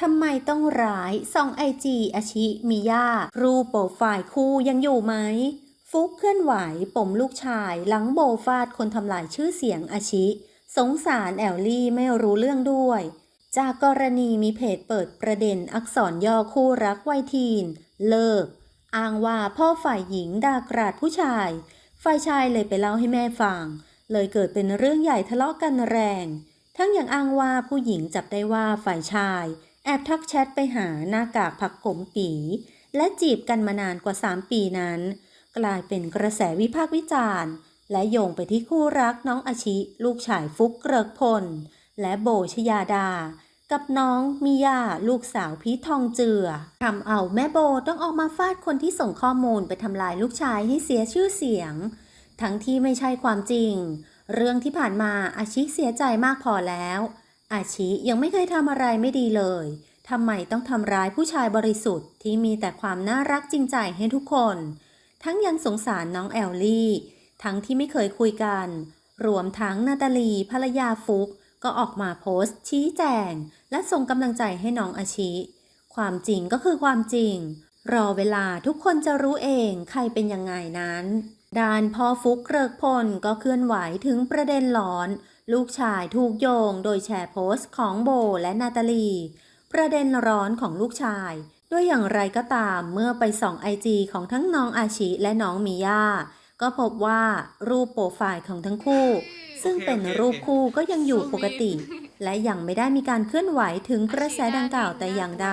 ทำไมต้องร้ายส่องไอจีอาชิมิยารูปโปรไฟล์คู่ยังอยู่ไหม ฟุกเคลื่อนไหวปมลูกชายหลังโบฟาดคนทำลายชื่อเสียงอาชิ สงสารแอลลี่ไม่รู้เรื่องด้วย จากกรณีมีเพจเปิดประเด็นอักษรย่อคู่รักวัยทีน เลิก อ้างว่าพ่อฝ่ายหญิงด่ากราดผู้ชาย ฝ่ายชายเลยไปเล่าให้แม่ฟัง เลยเกิดเป็นเรื่องใหญ่ทะเลาะกันแรง ทั้งยังอ้างว่าผู้หญิงจับได้ว่าฝ่ายชาย อบทักแชทไปหาหน้ากากผักผมปี และจีบกันมานานกว่า 3 ปีนั้น กลายเป็นกระแสวิพากษ์วิจารณ์ และโยงไปที่คู่รักน้องอาชิ ลูกชายฟุกเกริกพล และโบชยาดา กับน้องมิยาลูกสาวพีททองเจือทำเอาแม่โบต้องออกมาฟาดคนที่ส่งข้อมูลไปทำลายลูกชายให้เสียชื่อเสียง ทั้งที่ไม่ใช่ความจริง เรื่องที่ผ่านมาอาชิเสียใจมากพอแล้ว อาชิยังไม่เคยทำอะไรไม่ดีเลยทำไมต้องทำร้ายผู้ชายบริสุทธิ์ที่มีแต่ความน่ารักจริงใจให้ทุกคน ทั้งยังสงสารน้องแอลลี่ ทั้งที่ไม่เคยคุยกัน รวมทั้งนาตาลีภรรยาฟุก ก็ออกมาโพสต์ ชี้แจง และส่งกำลังใจให้น้องอาชิ ความจริงก็คือความจริง รอเวลาทุกคนจะรู้เองใครเป็นยังไงนั้น ดานพ่อฟุกเกริกพลก็เคลื่อนไหวถึงประเด็นหลอน ลูกชายถูกโยงโดยแชร์โพสต์ของโบและนาตาลี ประเด็นร้อนของลูกชาย ด้วยอย่างไรก็ตามเมื่อไปส่องไอจีของทั้งน้องอาชิและน้องมิยาก็พบว่ารูปโปรไฟล์ของทั้งคู่ ซึ่งเป็นรูปคู่ก็ยังอยู่ปกติ และยังไม่ได้มีการเคลื่อนไหวถึงกระแสดังกล่าวแต่อย่างใด